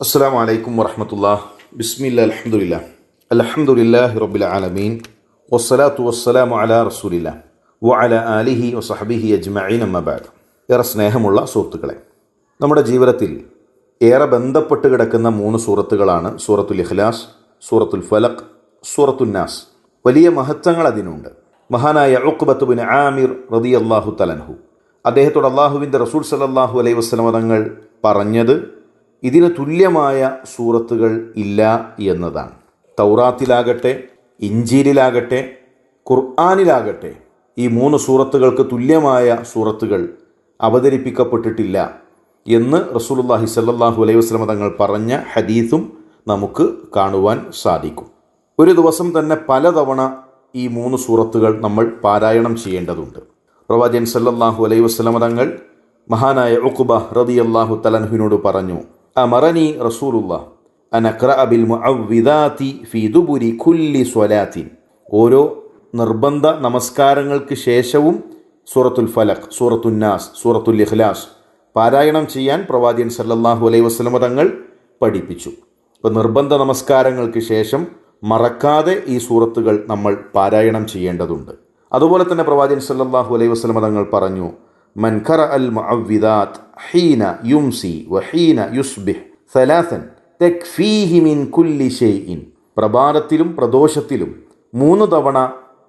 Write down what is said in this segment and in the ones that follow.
അസ്സാം വലൈക്കും വർഹമത്തുള്ള ബിസ്മില്ല അലഹമുല്ല അലഹമുല്ലാഹി റബ്ബിൽ ആലമീൻ. വസ്സലാത്തു വസ്സലാം അല റസൂലില്ല. വ അല ആലിഹി വസഹബിഹി അജ്മഈൻ അമ്മബാദ് ഏറെ സ്നേഹമുള്ള സുഹൃത്തുക്കളെ നമ്മുടെ ജീവിതത്തിൽ ഏറെ ബന്ധപ്പെട്ട് കിടക്കുന്ന മൂന്ന് സൂറത്തുകളാണ് സൂറത്തുൽ ഇഖ്ലാസ് സൂറത്തുൽ ഫലഖ് സൂറത്തുന്നാസ് വലിയ മഹത്വങ്ങൾ അതിനുണ്ട്. മഹാനായ ഉഖ്ബത്തുബിൻ ആമിർ റതി അള്ളാഹു തലൻഹു അദ്ദേഹത്തോട് അള്ളാഹുവിന്റെ റസൂൽ സലല്ലാഹു അലൈഹി വസ്ലമതങ്ങൾ പറഞ്ഞത് ഇതിന് തുല്യമായ സൂറത്തുകൾ ഇല്ല എന്നതാണ്. തൗറാത്തിലാകട്ടെ ഇഞ്ചീലിലാകട്ടെ ഖുർആാനിലാകട്ടെ ഈ മൂന്ന് സൂറത്തുകൾക്ക് തുല്യമായ സൂറത്തുകൾ അവതരിപ്പിക്കപ്പെട്ടിട്ടില്ല എന്ന് റസൂലുല്ലാഹി സല്ലാഹു അലൈഹി വസ്ലമ തങ്ങൾ പറഞ്ഞ ഹദീസും നമുക്ക് കാണുവാൻ സാധിക്കും. ഒരു ദിവസം തന്നെ പലതവണ ഈ മൂന്ന് സൂറത്തുകൾ നമ്മൾ പാരായണം ചെയ്യേണ്ടതുണ്ട്. പ്രവാചൻ സല്ലല്ലാഹു അലൈഹി വസ്ലമ തങ്ങൾ മഹാനായ ഉഖ്ബ റളിയല്ലാഹു തലൻഹുവിനോട് പറഞ്ഞു അമറനി റസൂലുള്ള അനക്ര അബിൽ മുഅവ്വിദാത്തി ഫി ദുബുരി കുല്ലി സ്വലാത്തിൻ. ഓരോ നിർബന്ധ നമസ്കാരങ്ങൾക്ക് ശേഷവും സൂറത്തുൽ ഫലഖ് സൂറത്തുൽ നാസ് സൂറത്തുൽ ഇഖ്ലാസ് പാരായണം ചെയ്യാൻ പ്രവാചകൻ സല്ലല്ലാഹു അലൈഹി വസ്ലമ തങ്ങൾ പഠിപ്പിച്ചു. അപ്പോൾ നിർബന്ധ നമസ്കാരങ്ങൾക്ക് ശേഷം മറക്കാതെ ഈ സൂറത്തുകൾ നമ്മൾ പാരായണം ചെയ്യേണ്ടതുണ്ട്. അതുപോലെ തന്നെ പ്രവാചകൻ സല്ലല്ലാഹു അലൈഹി വസ്ലമ തങ്ങൾ പറഞ്ഞു മൻ ഖറ അൽ മുഅവ്വിദാത്ത് ഹീന യുംസി വഹീന യുസ്ബിഹ് സലാസൻ തെക്ഫീഹി മിൻ കുല്ലി ഷെയ്ഇൻ പ്രഭാതത്തിലും പ്രദോഷത്തിലും മൂന്ന് തവണ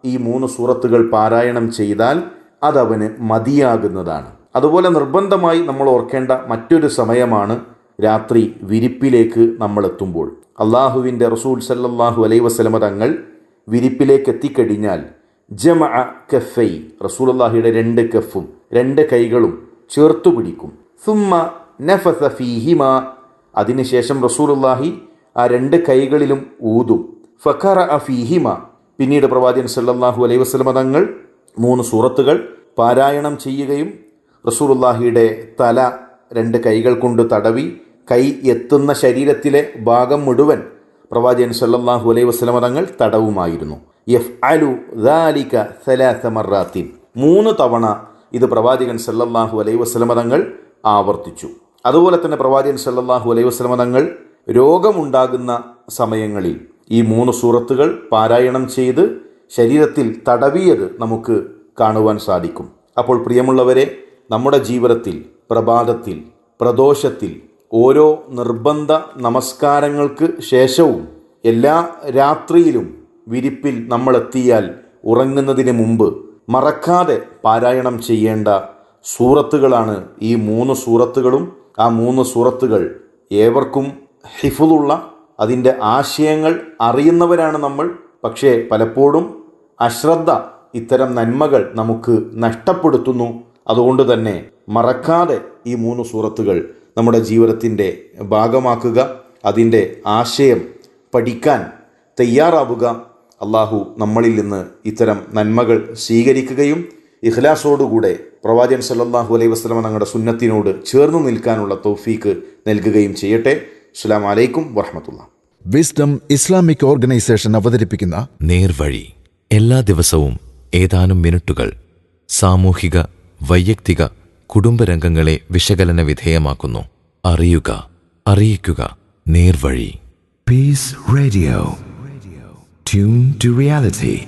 ഈ മൂന്ന് സൂറത്തുകൾ പാരായണം ചെയ്താൽ അതവന് മതിയാകുന്നതാണ്. അതുപോലെ നിർബന്ധമായി നമ്മൾ ഓർക്കേണ്ട മറ്റൊരു സമയമാണ് രാത്രി വിരിപ്പിലേക്ക് നമ്മൾ എത്തുമ്പോൾ. അള്ളാഹുവിന്റെ റസൂൽ സല്ലാഹു അലൈ വസലമ തങ്ങൾ വിരിപ്പിലേക്ക് എത്തിക്കഴിഞ്ഞാൽ ജമ കഫൈ റസൂലുള്ളാഹിയുടെ രണ്ട് കഫും രണ്ട് കൈകളും ചേർത്തു പിടിക്കും. സുമ്മ നഫസ ഫീഹിമ അതിനുശേഷം റസൂലുള്ളാഹി ആ രണ്ട് കൈകളിലും ഊതും. ഫഖറ അഫീഹിമ പിന്നീട് പ്രവാചകൻ സല്ലല്ലാഹു അലൈഹി വസല്ലമ തങ്ങൾ മൂന്ന് സൂറത്തുകൾ പാരായണം ചെയ്യുകയും റസൂലുള്ളാഹിയുടെ തല രണ്ട് കൈകൾ കൊണ്ട് തടവി കൈ എത്തുന്ന ശരീരത്തിലെ ഭാഗം മുഴുവൻ പ്രവാചകൻ സല്ലല്ലാഹു അലൈഹി വസല്ലമ തങ്ങൾ തടവുമായിരുന്നു. യഫ് അലു ദാലിക സലാസ മറാത്തിൻ. മൂന്ന് തവണ ഇത് പ്രവാചകൻ സല്ലല്ലാഹു അലൈഹി വസ്ലമ തങ്ങൾ ആവർത്തിച്ചു. അതുപോലെ തന്നെ പ്രവാചകൻ സല്ലല്ലാഹു അലൈഹി വസ്ലമ തങ്ങൾ രോഗമുണ്ടാകുന്ന സമയങ്ങളിൽ ഈ മൂന്ന് സൂറത്തുകൾ പാരായണം ചെയ്ത് ശരീരത്തിൽ തടവിയത് നമുക്ക് കാണുവാൻ സാധിക്കും. അപ്പോൾ പ്രിയമുള്ളവരെ നമ്മുടെ ജീവിതത്തിൽ പ്രഭാതത്തിൽ പ്രദോഷത്തിൽ ഓരോ നിർബന്ധ നമസ്കാരങ്ങൾക്ക് ശേഷവും എല്ലാ രാത്രിയിലും വിരിപ്പിൽ നമ്മളെത്തിയാൽ ഉറങ്ങുന്നതിന് മുമ്പ് മറക്കാതെ പാരായണം ചെയ്യേണ്ട സൂറത്തുകളാണ് ഈ മൂന്ന് സൂറത്തുകളും. ആ മൂന്ന് സൂറത്തുകൾ ഏവർക്കും ഹിഫുള്ള അതിന്റെ ആശയങ്ങൾ അറിയുന്നവരാണ് നമ്മൾ. പക്ഷേ പലപ്പോഴും അശ്രദ്ധ ഇത്തരം നന്മകൾ നമുക്ക് നഷ്ടപ്പെടുത്തുന്നു. അതുകൊണ്ട് തന്നെ മറക്കാതെ ഈ മൂന്ന് സൂറത്തുകൾ നമ്മുടെ ജീവിതത്തിന്റെ ഭാഗമാക്കുക അതിന്റെ ആശയം പഠിക്കാൻ തയ്യാറാവുക. അള്ളാഹു നമ്മളിൽ നിന്ന് ഇത്തരം നന്മകൾ സ്വീകരിക്കുകയും ഇഖ്ലാസോടുകൂടെ പ്രവാചകൻ സല്ലാഹു അലൈഹി വസ്ലമ തങ്ങളുടെ സുന്നത്തിനോട് ചേർന്ന് നിൽക്കാനുള്ള തൗഫീക്ക് നൽകുകയും ചെയ്യട്ടെ. അസ്സാം വലൈക്കും വറഹമത്തുള്ള. വിസ്ഡം ഇസ്ലാമിക് ഓർഗനൈസേഷൻ അവതരിപ്പിക്കുന്ന നേർവഴി. എല്ലാ ദിവസവും ഏതാനും മിനിറ്റുകൾ സാമൂഹിക വൈയക്തിക കുടുംബരംഗങ്ങളെ വിശകലന വിധേയമാക്കുന്നു. അറിയുക അറിയിക്കുക. നേർവഴി. Peace Radio. tuned to reality.